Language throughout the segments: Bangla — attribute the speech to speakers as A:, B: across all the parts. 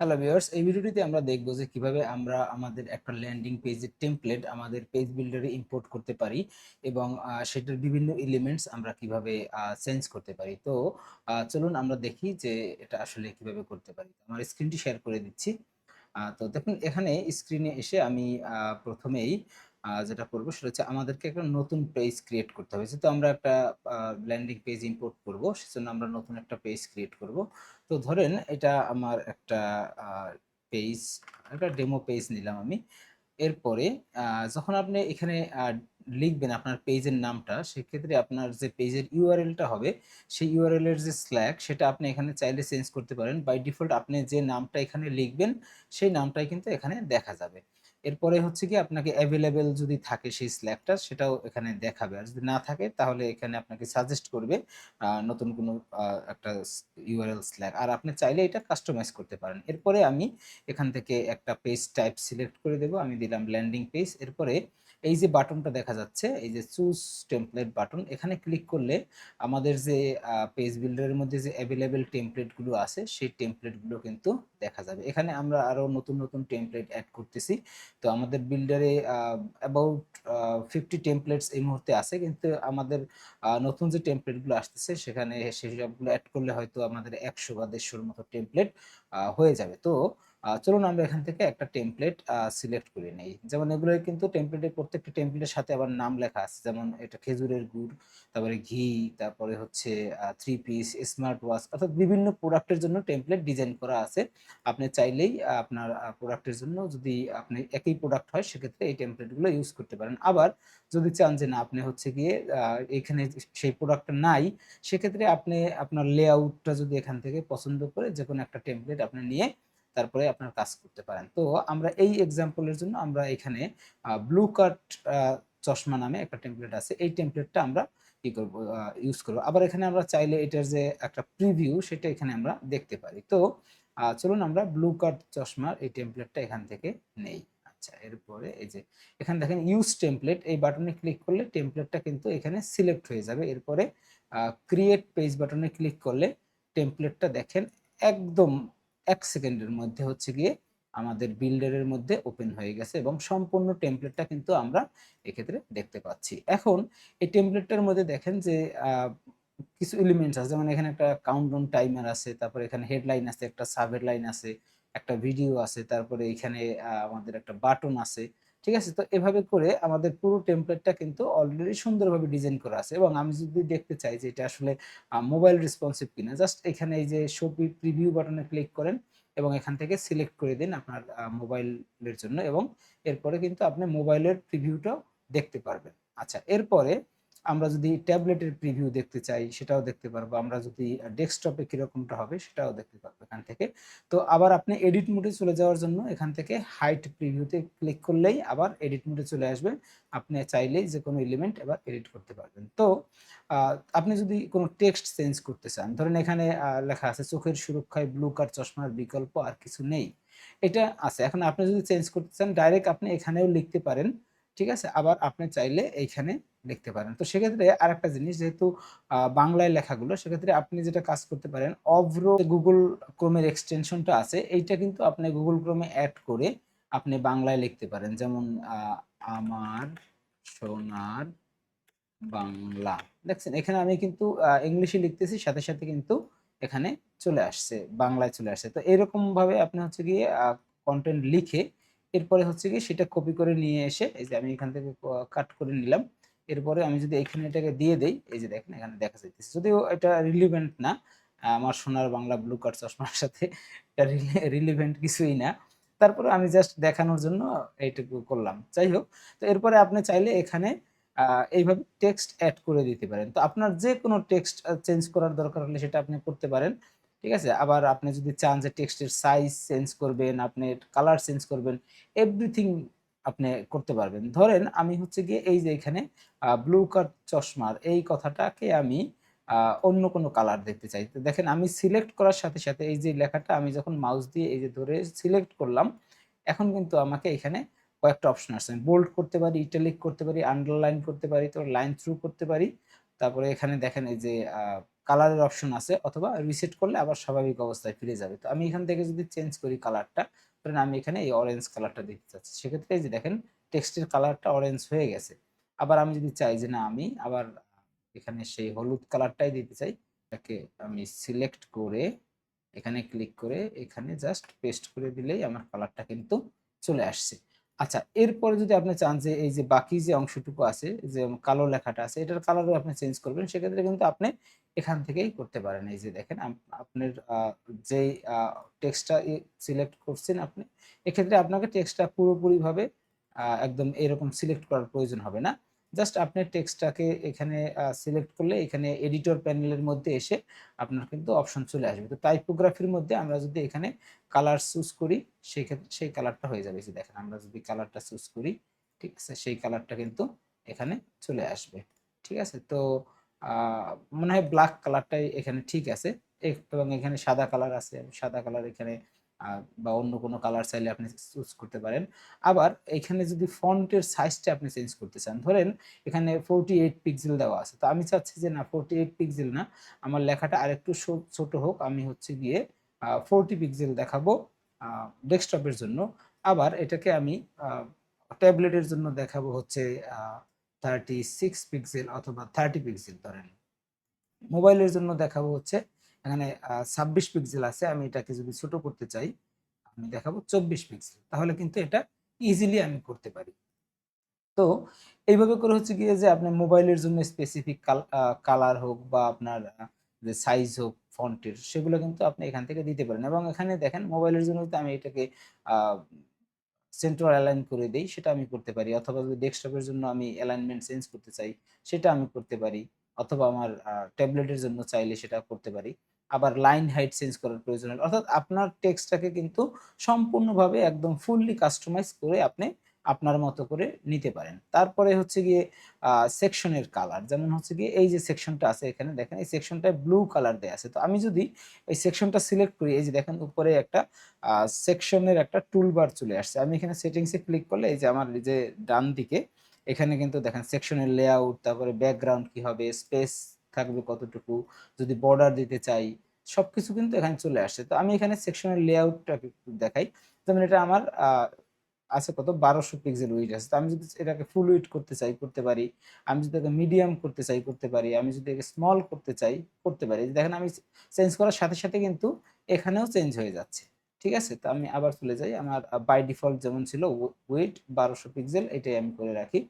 A: হ্যালো ভিউয়ার্স এই ভিডিওটিতে আমরা দেখব যে কীভাবে আমরা আমাদের একটা ল্যান্ডিং পেজের টেমপ্লেট আমাদের পেজ বিল্ডারে ইম্পোর্ট করতে পারি এবং সেটার বিভিন্ন এলিমেন্টস আমরা কীভাবে চেঞ্জ করতে পারি। তো চলুন আমরা দেখি যে এটা আসলে কীভাবে করতে পারি। আমার স্ক্রিনটি শেয়ার করে দিচ্ছি। তো দেখুন, এখানে স্ক্রিনে এসে আমি প্রথমেই যেটা করব সেটা হচ্ছে আমাদেরকে একটা নতুন পেজ ক্রিয়েট করতে হবে। যেহেতু আমরা একটা ল্যান্ডিং পেজ ইম্পোর্ট করব, সেজন্য আমরা নতুন একটা পেজ ক্রিয়েট করব। তো ধরেন এটা আমার একটা পেজ একটা ডেমো পেজ নিলাম আমি। এরপরে যখন আপনি এখানে লিখবেন আপনার পেজের নামটা, সেক্ষেত্রে আপনার যে পেজের ইউআরএলটা হবে, সেই ইউআরএল এর যে স্ল্যাগ সেটা আপনি এখানে চাইলে চেঞ্জ করতে পারেন। বাই ডিফল্ট আপনি যে নামটা এখানে লিখবেন, সেই নামটাই কিন্তু এখানে দেখা যাবে। এরপরে হচ্ছে কি, আপনাকে অ্যাভেলেবেল যদি থাকে সেই স্ল্যাগটা সেটাও এখানে দেখাবে। আর যদি না থাকে, তাহলে এখানে আপনাকে সাজেস্ট করবে নতুন কোনো একটা ইউআরএল স্ল্যাগ আর আপনি চাইলে এটা কাস্টমাইজ করতে পারেন। এরপরে আমি এখান থেকে একটা পেজ টাইপ সিলেক্ট করে দেব। আমি দিলাম ল্যান্ডিং পেজ এরপরে এই যে বাটনটা দেখা যাচ্ছে, এই যে চুজ টেমপ্লেট বাটন এখানে ক্লিক করলে আমাদের যে পেজ বিল্ডারের মধ্যে যে অ্যাভেলেবেল টেমপ্লেটগুলো আছে, সেই টেমপ্লেটগুলো কিন্তু দেখা যাবে। এখানে আমরা আরও নতুন নতুন টেমপ্লেট অ্যাড করতেছি। তো আমাদের বিল্ডারে অ্যাবাউট ফিফটি টেমপ্লেটস এই মুহূর্তে আছে। কিন্তু আমাদের নতুন যে টেমপ্লেটগুলো আসতেছে, সেখানে সেই সবগুলো অ্যাড করলে হয়তো আমাদের একশো বা দেড়শোর মতো টেমপ্লেট হয়ে যাবে। তো চলুন আমরা এখান থেকে একটা টেমপ্লেট সিলেক্ট করে নেই। যেমন এগুলো কিন্তু টেমপ্লেটের প্রত্যেকটা টেমপ্লেটের সাথে আবার নাম লেখা আছে। যেমন এটা খেজুরের গুড়, তারপরে ঘি, তারপরে হচ্ছে থ্রি পিস স্মার্ট ওয়াচ অর্থাৎ বিভিন্ন প্রোডাক্টের জন্য টেমপ্লেট ডিজাইন করা আছে। আপনি চাইলেই আপনার প্রোডাক্টের জন্য যদি আপনি একই প্রোডাক্ট হয়, সেক্ষেত্রে এই টেমপ্লেটগুলো ইউজ করতে পারেন। আবার যদি চান যে না, আপনি হচ্ছে গিয়ে এখানে সেই প্রোডাক্টটা নাই, সেক্ষেত্রে আপনি আপনার লেআউটটা যদি এখান থেকে পছন্দ করে যে কোনো একটা টেমপ্লেট আপনি নিয়ে তারপরে আপনার কাজ করতে পারেন। তো আমরা এই এক্সাম্পলের জন্য আমরা এখানে ব্লু কাট চশমা নামে একটা টেমপ্লেট আছে। এই টেমপ্লেটটা আমরা কি করব ইউজ করব। আবার এখানে আমরা চাইলে এটার যে একটা প্রিভিউ সেটা এখানে আমরা দেখতে পারি। তো চলুন আমরা ব্লু কাট চশমার এই টেমপ্লেটটা এখান থেকে নেই। আচ্ছা এরপরে এই যে, এখানে দেখেন ইউজ টেমপ্লেট এই বাটনে ক্লিক করলে টেমপ্লেটটা কিন্তু এখানে সিলেক্ট হয়ে যাবে। এরপরে ক্রিয়েট পেজ বাটনে ক্লিক করলে টেমপ্লেটটা দেখেন একদম এক সেকেন্ডের মধ্যে হচ্ছে গিয়ে আমাদের বিল্ডারের মধ্যে ওপেন হয়ে গেছে এবং সম্পূর্ণ টেমপ্লেটটা কিন্তু আমরা এক্ষেত্রে দেখতে পাচ্ছি। এখন এই টেমপ্লেটটার মধ্যে দেখেন যে কিছু এলিমেন্টস আছে। যেমন এখানে একটা কাউন্টডাউন টাইমার আছে, তারপরে এখানে হেডলাইন আছে, একটা সাব হেডলাইন আছে, একটা ভিডিও আছে, তারপরে এখানে আমাদের একটা বাটন আছে। ঠিক আছে? তো এভাবে করে আমাদের পুরো টেমপ্লেটটা কিন্তু অলরেডি সুন্দরভাবে ডিজাইন করা আছে এবং আমি যদি দেখতে চাই যে এটা আসলে মোবাইল রেসপন্সিভ কিনা জাস্ট এখানে এই যে শো প্রিভিউ বাটনে ক্লিক করেন এবং এখান থেকে সিলেক্ট করে দিন আপনার মোবাইলের জন্য এবং এরপরে কিন্তু আপনি মোবাইলের প্রিভিউটাও দেখতে পারবেন। আচ্ছা এরপরে আমরা যদি ট্যাবলেটের প্রিভিউ দেখতে চাই, সেটাও দেখতে পারব। আমরা যদি ডেস্কটপে কিরকমটা হবে, সেটাও দেখতে পারব এখান থেকে। তো আবার আপনি এডিট মোডে চলে যাওয়ার জন্য এখান থেকে হাইট প্রিভিউতে ক্লিক করলেই আবার এডিট মোডে চলে আসবে। আপনি চাইলেই যে কোনো এলিমেন্ট এবার এডিট করতে পারবেন। তো আপনি যদি কোনো টেক্সট চেঞ্জ করতে চান, ধরেন এখানে লেখা আছে, চোখের সুরক্ষায় ব্লু কার্ড চশমার বিকল্প আর কিছু নেই। এটা আছে। এখন আপনি যদি চেঞ্জ করতে চান ডাইরেক্ট আপনি এখানেও লিখতে পারেন। ঠিক আছে? আবার আপনি চাইলে এইখানে লিখতে পারেন। তো সেক্ষেত্রে আরেকটা জিনিস, যেহেতু বাংলায় লেখাগুলো, সেক্ষেত্রে আপনি যেটা কাজ করতে পারেন, অভ্র গুগল ক্রোমের এক্সটেনশনটা আছে, এইটা কিন্তু আপনি গুগল ক্রোমে অ্যাড করে আপনি বাংলায় লিখতে পারেন। যেমন আমার সোনার বাংলা। দেখছেন? এখানে আমি কিন্তু ইংলিশে লিখতেছি, সাথে সাথে কিন্তু এখানে চলে আসছে, বাংলায় চলে আসছে। তো এরকম ভাবে আপনি হচ্ছে গিয়ে কন্টেন্ট লিখে এরপরে হচ্ছে কি সেটা কপি করে নিয়ে এসে, এই যে আমি এখান থেকে কাট করে নিলাম। এরপরে আমি যদি এখানে এটাকে দিয়ে দেই, এই যে দেখেন এখানে দেখা যাইতেছে। যদিও এটা রিলিভেন্ট না, আমার সোনার বাংলা ব্লু কার্ড চশমার সাথে এটা রিলিভেন্ট কিছুই না। তারপরে আমি জাস্ট দেখানোর জন্য এইটুকু করলাম। যাই হোক, তো এরপরে আপনি চাইলে এখানে এইভাবে টেক্সট অ্যাড করে দিতে পারেন। তো আপনার যে কোনো টেক্সট চেঞ্জ করার দরকার হলে সেটা আপনি করতে পারেন। ঠিক আছে? আবার আপনি যদি চান যে টেক্সটের সাইজ চেঞ্জ করবেন, আপনি কালার চেঞ্জ করবেন এভরিথিং আপনি করতে পারবেন। ধরেন আমি হচ্ছে গিয়ে এই যে এখানে ব্লু কার্ড চশমার এই কথাটাকে আমি অন্য কোনো কালার দেখতে চাই। তো দেখেন আমি সিলেক্ট করার সাথে সাথে এই যে লেখাটা আমি যখন মাউস দিয়ে এই যে ধরে সিলেক্ট করলাম, এখন কিন্তু আমাকে এখানে কয়েকটা অপশন আমি বোল্ড করতে পারি ইটালিক করতে পারি আন্ডারলাইন করতে পারি, তো লাইন থ্রু করতে পারি। তারপরে এখানে দেখেন এই যে কালারের অপশন আছে, অথবা রিসেট করলে আবার স্বাভাবিক অবস্থায় ফিরে যাবে। তো আমি এখান থেকে যদি চেঞ্জ করি কালারটা ধরেন আমি এখানে এই অরেঞ্জ কালারটা দিতে চাচ্ছি। সেক্ষেত্রে এই যে দেখেন টেক্সটের কালারটা অরেঞ্জ হয়ে গেছে। আবার আমি যদি চাই যে না, আমি আবার এখানে সেই হলুদ কালারটাই দিতে চাই এটাকে আমি সিলেক্ট করে এখানে ক্লিক করে এখানে জাস্ট পেস্ট করে দিলেই আমার কালারটা কিন্তু চলে আসছে। আচ্ছা এরপরে যদি আপনি চান যে এই যে বাকি যে অংশটুকু আছে, যে কালো লেখাটা আছে, এটার কালারও আপনি চেঞ্জ করবেন, সেক্ষেত্রে কিন্তু আপনি এখান থেকেই করতে পারেন। এই যে দেখেন আপনার যেই টেক্সটটা সিলেক্ট করছেন আপনি, এক্ষেত্রে আপনাকে টেক্সটটা পুরোপুরিভাবে একদম এরকম সিলেক্ট করার প্রয়োজন হবে না। জাস্ট আপনি টেক্সটটাকে এখানে সিলেক্ট করলে এখানে এডিটর প্যানেলের মধ্যে এসে আপনার কিন্তু অপশন চলে আসবে। তো টাইপোগ্রাফির মধ্যে আমরা যদি এখানে কালার চুজ করি, সেই ক্ষেত্রে, সেই কালারটা হয়ে যাবে। যে দেখেন, আমরা যদি কালারটা চুজ করি, ঠিক আছে, সেই কালারটা কিন্তু এখানে চলে আসবে। ঠিক আছে? তো মনে হয় ব্ল্যাক কালারটাই এখানে ঠিক আছে। এবং এখানে সাদা কালার আছে, সাদা কালার এখানে বা অন্য কোনো কালার চাইলে আপনি চুজ করতে পারেন। আবার এখানে যদি ফন্টের সাইজটা আপনি চেঞ্জ করতে চান, ধরেন এখানে ফোরটি এইট পিক্সেল দেওয়া আছে। তো আমি চাচ্ছি যে না ফোরটি এইট পিক্সেল না, আমার লেখাটা আরেকটু ছোট হোক, আমি হচ্ছে গিয়ে ফোরটি পিক্সেল দেখাবো ডেস্কটপের জন্য। আবার এটাকে আমি ট্যাবলেটের জন্য দেখাবো হচ্ছে থার্টি সিক্স পিক্সেল অথবা থার্টি পিক্সেল ধরেন। মোবাইলের জন্য দেখাবো হচ্ছে এখানে ছাব্বিশ পিক্সেল আছে, আমি এটাকে যদি ছোট করতে চাই, আমি দেখাবো চব্বিশ পিক্সেল তাহলে কিন্তু এটা ইজিলি আমি করতে পারি। তো, এইভাবে করে হচ্ছে গিয়ে যে আপনার মোবাইলের জন্য স্পেসিফিক কালার হোক বা আপনার যে সাইজ হোক ফন্টের সেগুলো কিন্তু আপনি এখান থেকে দিতে পারেন। এবং এখানে দেখেন মোবাইলের জন্য যদি আমি এটাকে সেন্ট্রাল অ্যালাইন করে দিই, সেটা আমি করতে পারি। অথবা যদি ডেস্কটপের জন্য আমি অ্যালাইনমেন্ট চেঞ্জ করতে চাই, সেটা আমি করতে পারি। অথবা আমার ট্যাবলেটের জন্য চাইলে সেটা করতে পারি। আবার লাইন হাইট চেঞ্জ করার প্রয়োজন হলে, অর্থাৎ আপনার টেক্সটটাকে কিন্তু সম্পূর্ণভাবে একদম ফুললি কাস্টমাইজ করে আপনি আপনার মতো করে নিতে পারেন। তারপরে হচ্ছে গিয়ে সেকশনের কালার যেমন হচ্ছে গিয়ে এই যে সেকশনটা আছে এখানে, দেখেন এই সেকশনটায় ব্লু কালার দেওয়া আছে। তো আমি যদি এই সেকশনটা সিলেক্ট করি, এই যে দেখেন উপরে একটা সেকশনের একটা টুলবার চলে আসছে। আমি এখানে সেটিংসে ক্লিক করলে, এই যে আমার যে ডান দিকে এখানে কিন্তু দেখেন সেকশনের লেআউট তারপরে ব্যাকগ্রাউন্ড কি হবে স্পেস থাকবে কতটুকু, যদি বর্ডার দিতে চাই, সবকিছু কিন্তু এখানে চলে আসছে। তো আমি এখানে সেকশনের লেআউটটা দেখাই। যেমন এটা আমার আছে কত? বারোশো পিক্সেল উইড আছে। তো আমি যদি এটাকে ফুল উইড করতে চাই, করতে পারি। আমি যদি এটাকে মিডিয়াম করতে চাই, করতে পারি। আমি যদি এটাকে স্মল করতে চাই, করতে পারি। দেখেন আমি চেঞ্জ করার সাথে সাথে কিন্তু এখানেও চেঞ্জ হয়ে যাচ্ছে। ঠিক আছে? তো আমি আবার চলে যাই। আমার বাই ডিফল্ট যেমন ছিল ওয়েট বারোশো পিক্সেল এটাই আমি করে রাখি।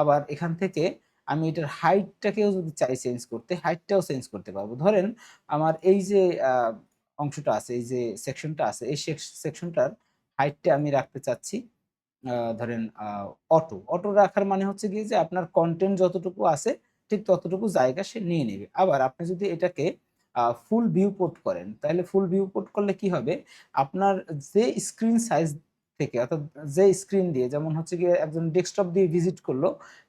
A: আবার এখান থেকে আমি এটার হাইটটাকেও যদি চাই চেঞ্জ করতে হাইটটাও চেঞ্জ করতে পারব। ধরেন আমার এই যে অংশটা আছে, এই যে সেকশনটা আছে, এই সেকশনটার হাইটটা আমি রাখতে চাচ্ছি ধরেন অটো অটো রাখার মানে হচ্ছে গিয়ে যে আপনার কন্টেন্ট যতটুকু আছে, ঠিক ততটুকু জায়গা সে নিয়ে নেবে। আবার আপনি যদি এটাকে ফুল ভিউ পোর্ট করেন। তাহলে ফুল ভিউ পোর্ট করলে কি হবে? আপনার যে স্ক্রিন সাইজ থেকে, অর্থাৎ যে স্ক্রিন দিয়ে, যেমন হচ্ছে গিয়ে একজন ডেস্কটপ দিয়ে ভিজিট করল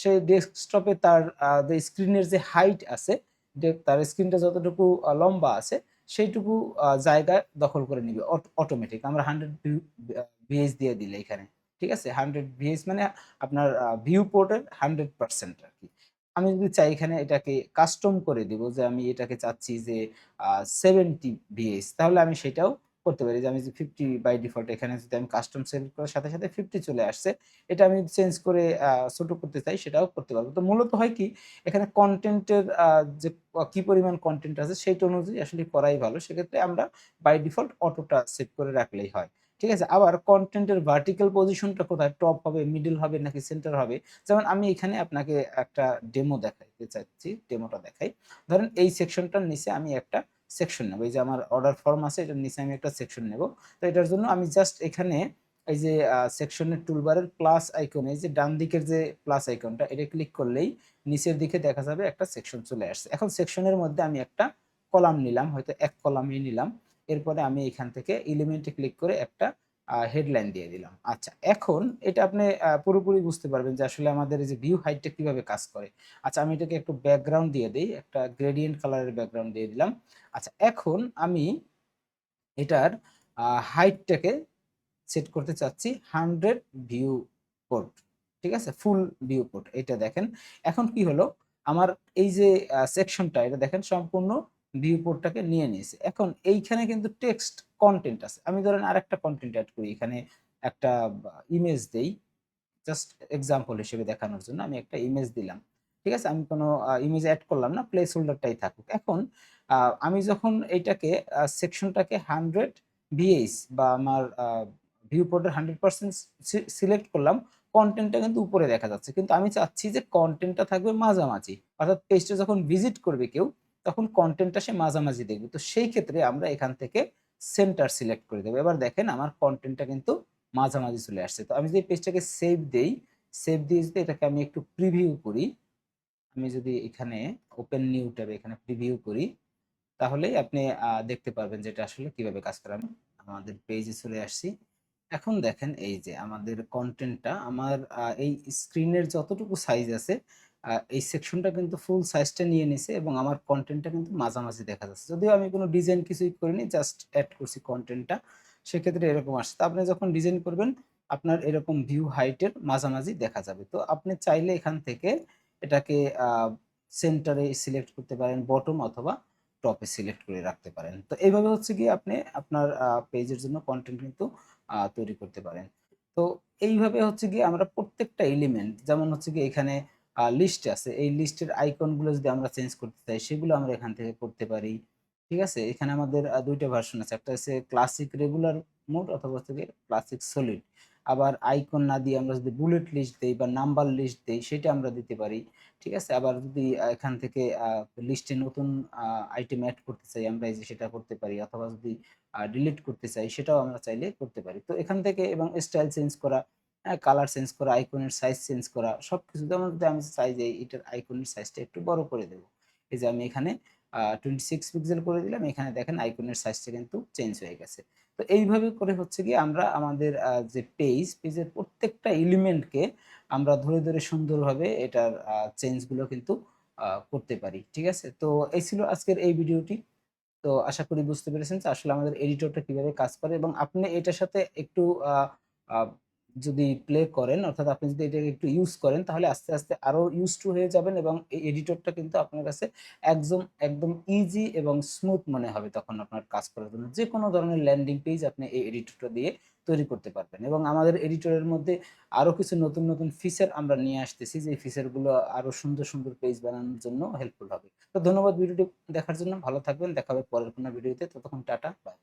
A: সেই ডেস্কটপে তার যে স্ক্রিনের যে হাইট আছে তার স্ক্রিনটা যতটুকু লম্বা আছে, সেইটুকু জায়গা দখল করে নিবে অটোমেটিক আমরা হান্ড্রেড ভিএস দিয়ে দিলে এখানে, ঠিক আছে? হান্ড্রেড ভিএস মানে আপনার ভিউ পোর্টের হান্ড্রেড পার্সেন্ট আর কি। আমি যদি চাই এখানে এটাকে কাস্টম করে দিব যে আমি এটাকে চাচ্ছি যে সেভেন্টি ভিএস তাহলে আমি সেটাও করতে পারি। যে আমি যে ফিফটি বাই ডিফল্ট এখানে যদি আমি কাস্টম সেভ করার সাথে সাথে ফিফটি চলে আসছে, এটা আমি চেঞ্জ করে ছোট করতে চাই সেটাও করতে পারব। তো মূলত হয় কি, এখানে কন্টেন্টের যে কি পরিমাণ কন্টেন্ট আছে, সেইটা অনুযায়ী আসলে করাই ভালো। সেক্ষেত্রে আমরা বাই ডিফল্ট অটোটা সেভ করে রাখলেই হয়। ঠিক আছে? আবার কন্টেন্টের ভার্টিক্যাল পজিশনটা কোথায়? টপ হবে মিডল হবে, নাকি সেন্টার হবে? যেমন আমি এখানে আপনাকে একটা ডেমো দেখাইতে চাচ্ছি ডেমোটা দেখাই। ধরেন এই সেকশনটার নিচে আমি একটা সেকশন নেব। এই যে আমার অর্ডার ফর্ম আছে, এটার নিচে আমি একটা সেকশন নেব। তো এটার জন্য আমি জাস্ট এখানে এই যে সেকশনের টুলবারের প্লাস আইকন এই যে ডান দিকের যে প্লাস আইকনটা এটা ক্লিক করলেই নিচের দিকে দেখা যাবে একটা সেকশন চলে আসছে। এখন সেকশনের মধ্যে আমি একটা কলাম নিলাম, হয়তো এক কলামই নিলাম। এরপরে আমি এখান থেকে এলিমেন্টে ক্লিক করে একটা হেডলাইন দিয়ে দিলাম। আচ্ছা এখন এটা আপনি পুরোপুরি বুঝতে পারবেন যে আসলে আমাদের এই যে ভিউ হাইটটা কীভাবে কাজ করে। আচ্ছা আমি এটাকে একটু ব্যাকগ্রাউন্ড দিয়ে দিই, একটা গ্রেডিয়েন্ট কালারের ব্যাকগ্রাউন্ড দিয়ে দিলাম। আচ্ছা এখন আমি এটার হাইটটাকে সেট করতে চাচ্ছি হান্ড্রেড ভিউ পোর্ট ঠিক আছে? ফুল ভিউ পোর্ট এটা দেখেন। এখন কি হলো? আমার এই যে সেকশনটা এটা দেখেন সম্পূর্ণ ভিউ পোর্টটাকে নিয়ে নিয়েছে। এখন এইখানে কিন্তু টেক্সট কন্টেন্ট আছে। আমি ধরেন আরেকটা কন্টেন্ট অ্যাড করি। এখানে একটা ইমেজ দেই। জাস্ট এক্সাম্পল হিসেবে দেখানোর জন্য আমি একটা ইমেজ দিলাম। ঠিক আছে? আমি কোনো ইমেজ অ্যাড করলাম না। প্লেস হোল্ডারটাই থাকুক। এখন আমি যখন এইটাকে সেকশনটাকে হান্ড্রেড ভিএইস বা আমার ভিউ পোর্টের হান্ড্রেড পার্সেন্ট সিলেক্ট করলাম কন্টেন্টটা কিন্তু উপরে দেখা যাচ্ছে। কিন্তু আমি চাচ্ছি যে কন্টেন্টটা থাকবে মাঝামাঝি। অর্থাৎ পেজটা যখন ভিজিট করবে কেউ তখন কন্টেন্টটা সে মাঝামাঝি দেখবে। তো সেই ক্ষেত্রে আমরা এখান থেকে সেন্টার সিলেক্ট করে দেবো। এবার দেখেন আমার কন্টেন্টটা কিন্তু মাঝামাঝি চলে আসছে। তো আমি যদি পেজটাকে সেভ দেই সেভ দিয়ে যদি এটাকে আমি একটু প্রিভিউ করি, আমি যদি এখানে ওপেন নিউ ট্যাবে এখানে প্রিভিউ করি তাহলেই আপনি দেখতে পারবেন যে এটা আসলে কীভাবে কাজ করে। আমি আমাদের পেজে চলে আসছি। এখন দেখেন এই যে আমাদের কন্টেন্টটা আমার এই স্ক্রিনের যতটুকু সাইজ আছে এই সেকশনটা কিন্তু ফুল সাইজটা নিয়ে নিছে এবং আমার কন্টেন্টটা কিন্তু মাঝামাঝি দেখা যাচ্ছে। যদিও আমি কোনো ডিজাইন কিছুই করিনি জাস্ট অ্যাড করছি কন্টেন্টটা সেক্ষেত্রে এরকম আসছে। আপনি যখন ডিজাইন করবেন, আপনার এরকম ভিউ হাইটের মাঝামাঝি দেখা যাবে। তো আপনি চাইলে এখান থেকে এটাকে সেন্টারে সিলেক্ট করতে পারেন বটম অথবা টপে সিলেক্ট করে রাখতে পারেন। তো এইভাবে হচ্ছে কি আপনি আপনার পেজের জন্য কন্টেন্ট কিন্তু তৈরি করতে পারেন। তো এইভাবে হচ্ছে কি আমরা প্রত্যেকটা এলিমেন্ট যেমন হচ্ছে কি এখানে লিস্ট আছে। এই লিস্টের আইকনগুলো যদি আমরা চেঞ্জ করতে চাই, সেগুলো আমরা এখান থেকে করতে পারি। ঠিক আছে? এখানে আমাদের দুইটা ভার্সন আছে। একটা হচ্ছে ক্লাসিক রেগুলার মোড অথবা হচ্ছে ক্লাসিক সলিড আবার আইকন না দিয়ে আমরা যদি বুলেট লিস্ট দিই বা নাম্বার লিস্ট দিই, সেটা আমরা দিতে পারি। ঠিক আছে? আবার যদি এখান থেকে লিস্টে নতুন আইটেম অ্যাড করতে চাই আমরা, এই যে সেটা করতে পারি। অথবা যদি ডিলিট করতে চাই, সেটাও আমরা চাইলে করতে পারি। তো এখান থেকে এবং স্টাইল চেঞ্জ করা কালার চেঞ্জ করা আইকনের সাইজ চেঞ্জ করা সব কিছু যেমন যদি আমি চাই যে এটার আইকনের সাইজটা একটু বড় করে দেবো। এই যে আমি এখানে টোয়েন্টি সিক্স পিক্সেল করে দিলাম, এখানে দেখেন আইকনের সাইজটা কিন্তু চেঞ্জ হয়ে গেছে। তো এইভাবে করে হচ্ছে কি আমরা আমাদের যে পেজ পেজের প্রত্যেকটা এলিমেন্টকে আমরা ধরে ধরে সুন্দরভাবে এটার চেঞ্জগুলো কিন্তু করতে পারি, ঠিক আছে? তো এই ছিল আজকের এই ভিডিওটি। তো আশা করি বুঝতে পেরেছেন যে আসলে আমাদের এডিটরটা কীভাবে কাজ করে এবং আপনি এটার সাথে একটু যদি প্লে করেন, অর্থাৎ আপনি যদি এটাকে একটু ইউজ করেন, তাহলে আস্তে আস্তে আরও ইউজ টু হয়ে যাবেন এবং এই এডিটরটা কিন্তু আপনার কাছে একদম একদম ইজি এবং স্মুথ মনে হবে তখন আপনার কাজ করার জন্য। যে কোনো ধরনের ল্যান্ডিং পেজ আপনি এই এডিটরটা দিয়ে তৈরি করতে পারবেন এবং আমাদের এডিটরের মধ্যে আরও কিছু নতুন নতুন ফিচার আমরা নিয়ে আসতেছি, যে ফিচারগুলো আরও সুন্দর সুন্দর পেজ বানানোর জন্য হেল্পফুল হবে। তো ধন্যবাদ ভিডিওটি দেখার জন্য। ভালো থাকবেন। দেখা হবে পরের কোনো ভিডিওতে। ততক্ষণ টাটা। বাই